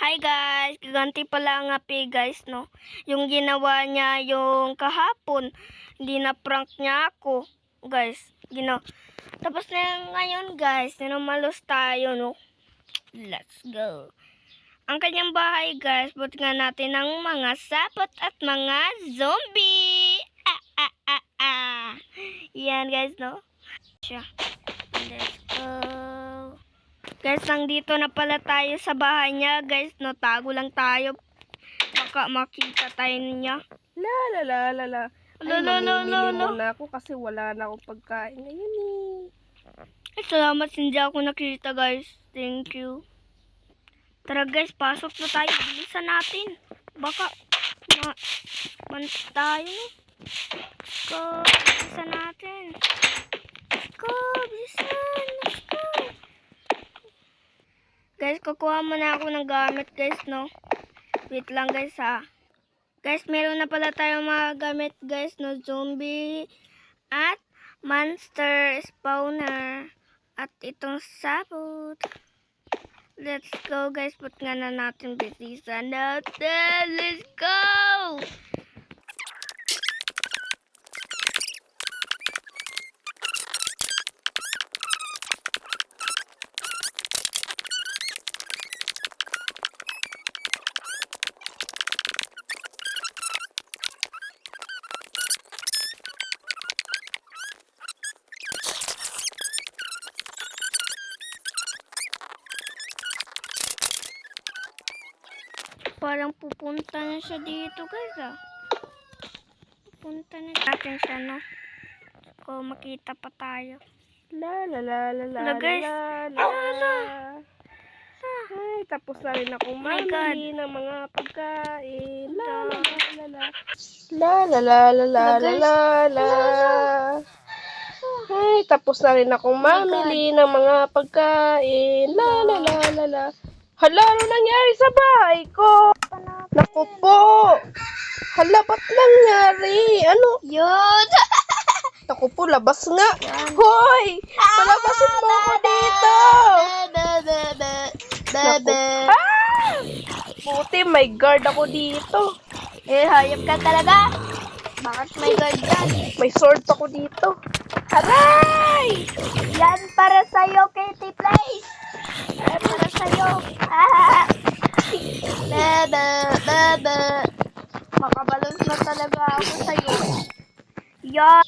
Hi guys, gaganti pala ang api guys, no? Yung ginawa niya yung kahapon, hindi na prank niya ako, guys. Gino. Tapos na ngayon guys, nanomalos tayo, no? Let's go. Ang kanyang bahay guys, buti nga natin ng mga sapot at mga zombie. Ah, ah, ah, ah. Yan guys, no? Siya. Let's go. Guys, nandito na pala tayo sa bahay niya. Guys, no, tago lang tayo. Baka makita tayo niya. La la la la la. Ay, la, la, la, muna ako kasi wala na akong pagkain ngayon eh. Ay, salamat hindi ako nakita, guys. Thank you. Tara, guys, pasok na tayo. Bilisan natin. Baka, ma, man tayo. Go. Bilisan natin. Let's go. Bilisan. Let's go. Kukuha muna ako ng gamit, guys, no? Wait lang, guys, ha? Guys, meron na pala tayong mga gamit, guys, no? Zombie at monster spawner at itong sabot. Let's go, guys. Put nga na natin bitisan natin. Let's go! Parang pupunta na siya dito, guys, ah. Pupunta na natin siya, no? Kung makita pa tayo. La la la la la Hello, guys. la la Ala, la. Ay, tapos na rin Oh God. mamili ng mga pagkain. La la la la la. La la la la la la la la. Ay, tapos na rin akong Oh mamili ng mga pagkain. La la la la la. Hala, ano nangyari sa bahay ko? Naku po. Hala, ba't nangyari? Ano? Yun! Naku po, labas nga. Hoy! Palabasin mo ako dito! Naku. Ah! Buti, may guard ako dito. Eh, hayop ka talaga. Bakit may guard yan? May sword ako dito. Aray! Yan para sa'yo, Katie Place. Yan para sa'yo. Ah! Bebe, bebe. Makabalons na talaga ako sa'yo. Yan.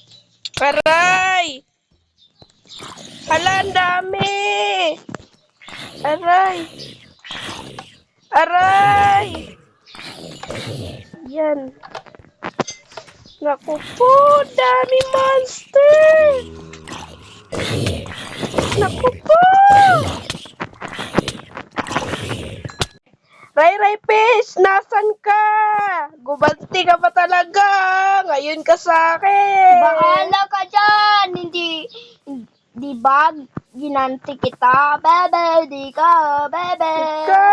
Aray! Hala, ang dami! Aray! Aray! Yan. Naku po, dami monster! Naku po! Ray Ray Fish, nasan ka? Gubanti ka pa talaga. Ngayon ka sa akin. Bahala ka dyan. Hindi, di ba, ginanti kita. Bebe, di ka, bebe. Ikaw!